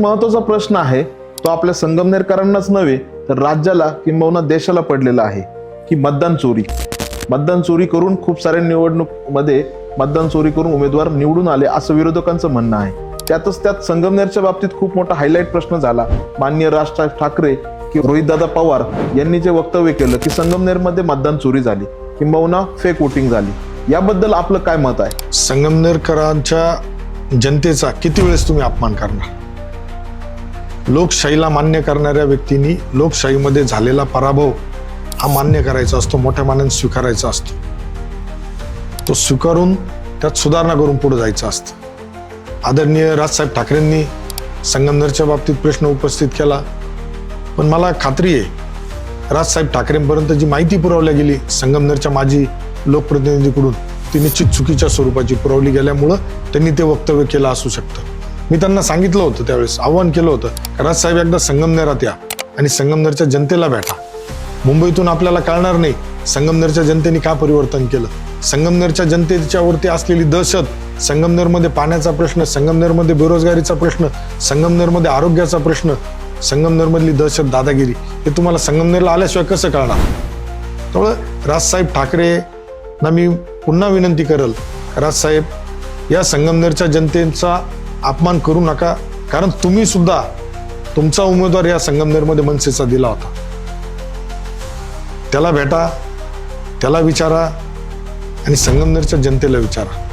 महत्त्वाचा प्रश्न आहे तो आपल्या संगमनेरकरांनाच नव्हे तर राज्याला किंबहुना देशाला पडलेला आहे की मतदान चोरी. मतदान चोरी करून खूप साऱ्या निवडणूकमध्ये मतदान चोरी करून उमेदवार निवडून आले असं विरोधकांचं म्हणणं आहे. त्यातच त्यात संगमनेरच्या बाबतीत खूप मोठा हायलाईट प्रश्न झाला. माननीय राज ठाकरे की रोहितदादा पवार यांनी जे वक्तव्य केलं की संगमनेरमध्ये मतदान चोरी झाली किंबहुना फेक वोटिंग झाली. याबद्दल आपलं काय मत आहे? संगमनेरकरांच्या जनतेचा किती वेळेस तुम्ही अपमान करणार? लोकशाहीला मान्य करणाऱ्या व्यक्तींनी लोकशाहीमध्ये झालेला पराभव हा मान्य करायचा असतो मोठ्या मानाने स्वीकारायचा असतो. तो स्वीकारून त्यात सुधारणा करून पुढे जायचं असतं. आदरणीय राजसाहेब ठाकरेंनी संगमनेरच्या बाबतीत प्रश्न उपस्थित केला. पण मला खात्री आहे राजसाहेब ठाकरेंपर्यंत जी माहिती पुरवल्या गेली संगमनेरच्या माजी लोकप्रतिनिधीकडून ती निश्चित चुकीच्या स्वरूपाची पुरवली गेल्यामुळं त्यांनी ते वक्तव्य केलं असू शकतं. मी त्यांना सांगितलं होतं त्यावेळेस आव्हान केलं होतं का राजसाहेब एकदा संगमनेरात या आणि संगमनेरच्या जनतेला भेटा. मुंबईतून आपल्याला कळणार नाही संगमनेरच्या जनतेने का परिवर्तन केलं. संगमनेरच्या जनतेच्या वरती असलेली दहशत संगमनेरमध्ये पाण्याचा प्रश्न संगमनेरमध्ये बेरोजगारीचा प्रश्न संगमनेरमध्ये आरोग्याचा प्रश्न संगमनेरमधली दहशत दादागिरी हे तुम्हाला संगमनेरला आल्याशिवाय कसं कळणार? त्यामुळं राजसाहेब ठाकरे ना मी पुन्हा विनंती करल राजसाहेब या संगमनेरच्या जनतेचा अपमान करू नका. कारण तुम्ही सुद्धा तुमचा उमेदवार या संगमनेरमध्ये मनसेचा दिला होता. त्याला भेटा त्याला विचारा आणि संगमनेरच्या जनतेला विचारा.